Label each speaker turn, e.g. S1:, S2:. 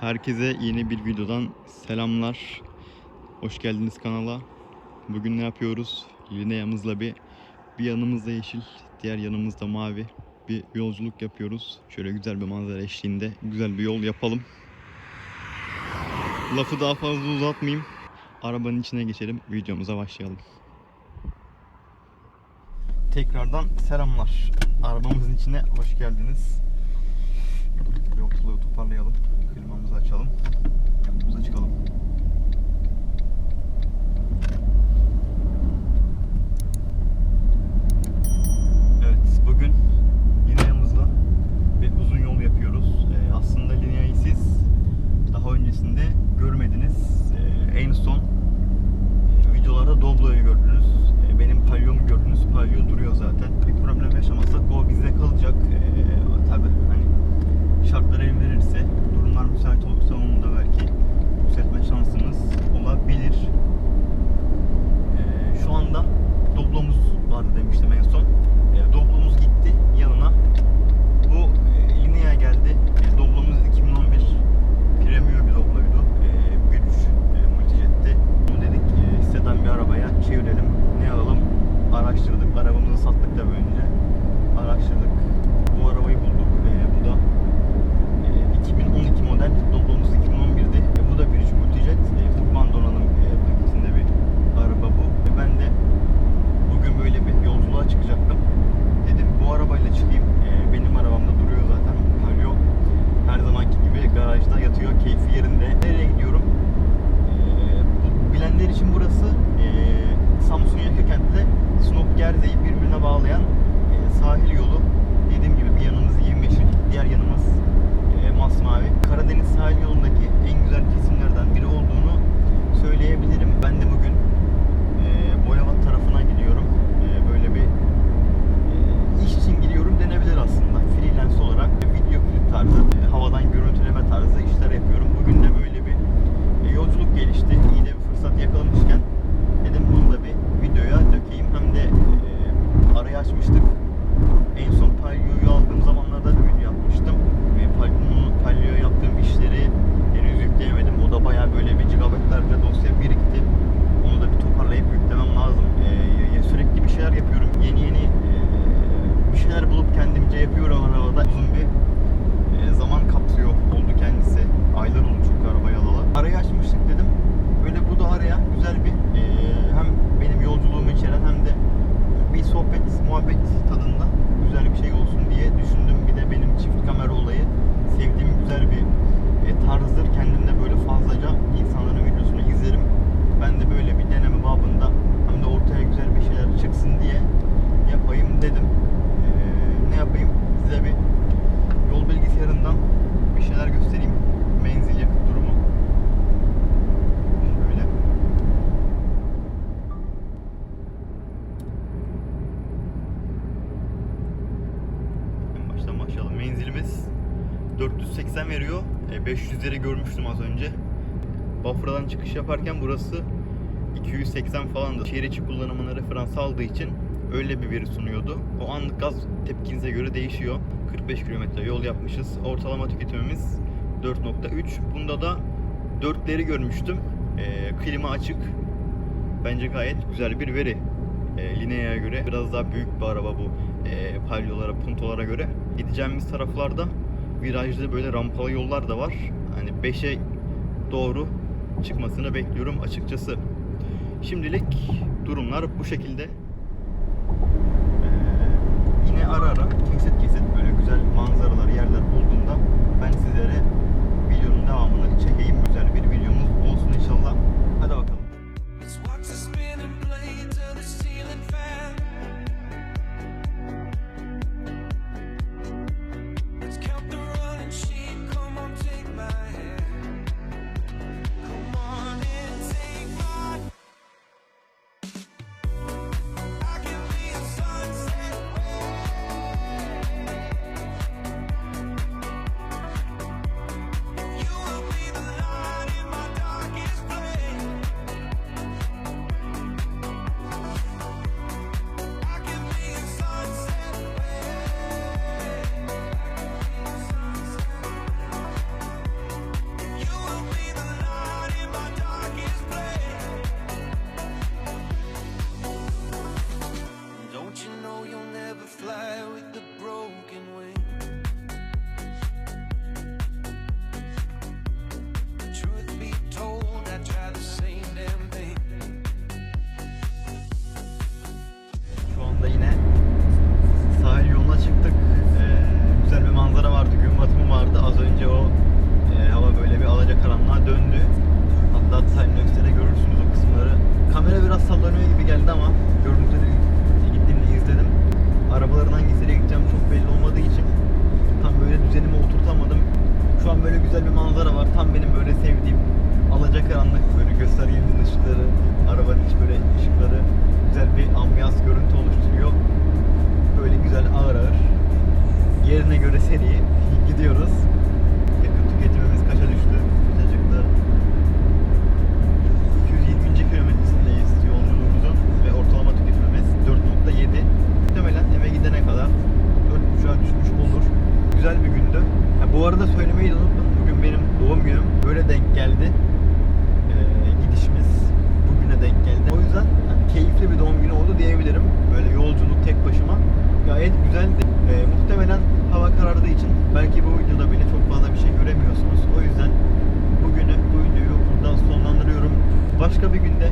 S1: Herkese yeni bir videodan selamlar. Hoş geldiniz kanala. Bugün ne yapıyoruz? Lineamızla bir bir yanımızda yeşil, diğer yanımızda mavi bir yolculuk yapıyoruz. Şöyle güzel bir manzara eşliğinde güzel bir yol yapalım. Lafı daha fazla uzatmayayım. Arabanın içine geçelim. Videomuza başlayalım. Tekrardan selamlar. Arabamızın içine hoş geldiniz. Bir ortalığı toparlayalım. Klimamızı açalım. Yanımıza çıkalım. E, 500'leri görmüştüm az önce. Bafra'dan çıkış yaparken burası 280 falan da şehir içi kullanımına referans aldığı için öyle bir veri sunuyordu. O anlık gaz tepkinize göre değişiyor. 45 kilometre yol yapmışız. Ortalama tüketimimiz 4.3. Bunda da 4'leri görmüştüm. E, klima açık. Bence gayet güzel bir veri. E, Linea'ya göre biraz daha büyük bir araba bu. E, palyolara, puntolara göre. Gideceğimiz taraflarda virajlı böyle rampalı yollar da var. Hani 5'e doğru çıkmasını bekliyorum açıkçası. Şimdilik durumlar bu şekilde. iyice o e, hava böyle bir alacakaranlığa döndü. Hatta Timelapse'de de görürsünüz o kısımları. Kamera biraz sallanıyor gibi geldi ama görüntüde de gittiğimde izledim. Arabaların hangisiyle gideceğim çok belli olmadığı için tam böyle düzenime oturtamadım. Şu an böyle güzel bir manzara var. Tam benim böyle sevdiğim alacakaranlık böyle göstergenin ışıkları, arabanın iç böyle ışıkları güzel bir ambiyans görüntü oluşturuyor. Böyle güzel ağır ağır arada söylemeyi de unuttum. Bugün benim doğum günüm. Böyle denk geldi. Ee, gidişimiz bugüne denk geldi. O yüzden yani keyifli bir doğum günü oldu diyebilirim. Böyle yolculuk tek başıma. Gayet güzeldi. Ee, muhtemelen hava karardığı için belki bu videoda bile çok fazla bir şey göremiyorsunuz. O yüzden bugünü, bu videoyu buradan sonlandırıyorum. Başka bir günde